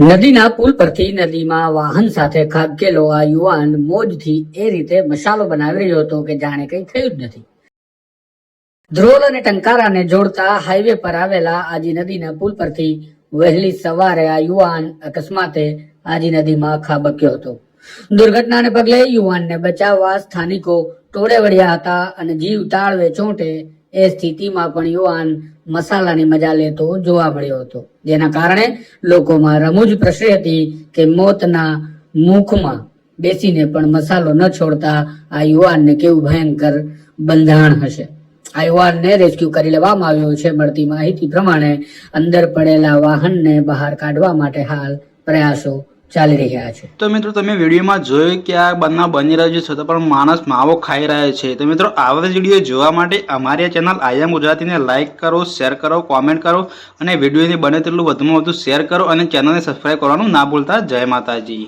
નદીના પુલ પરથી નદીમાં વાહન સાથે ખાબકેલો આ યુવાન મોજથી એ રીતે મસાલો બનાવી રહ્યો હતો કે જાણે કંઈ થયું જ નથી. ધ્રોલ અને ટંકારાને જોડતા હાઈવે પર આવેલા આજી નદીના પુલ પરથી વહેલી સવારે આ યુવાન અકસ્માતે આજી નદીમાં ખાબક્યો હતો. દુર્ઘટનાને પગલે યુવાનને બચાવવા સ્થાનિકો ટોળે વળ્યા હતા અને જીવ તાળવે ચોંટે એ સ્થિતિમાં પણ યુવાન મસાલાની મજા લેતો જોવા મળ્યો હતો. જેના કારણે લોકોમાં રમૂજ પ્રસરી હતી કે મોતના મુખમાં બેસીને પણ મસાલો ન છોડતા આ યુવાનને કેવું ભયંકર બંધાણ હશે. આ યુવાનને રેસ્ક્યુ કરી લેવામાં આવ્યો છે. મળતી માહિતી પ્રમાણે અંદર પડેલા વાહનને બહાર કાઢવા માટે હાલ પ્રયાસો ચાલી રહ્યા છે. તો મિત્રો તમે વિડીયોમાં જોયું કે આ બનાવ બની રહ્યો છે છતાં પણ માણસ માવો ખાઈ રહ્યો છે. તો મિત્રો આવા વીડિયો જોવા માટે અમારી આ ચેનલ આઈએમ ગુજરાતીને લાઇક કરો, શેર કરો, કોમેન્ટ કરો અને વિડીયોને બને તેટલું વધુમાં વધુ શેર કરો અને ચેનલને સબસ્ક્રાઈબ કરવાનું ના ભૂલતા. જય માતાજી.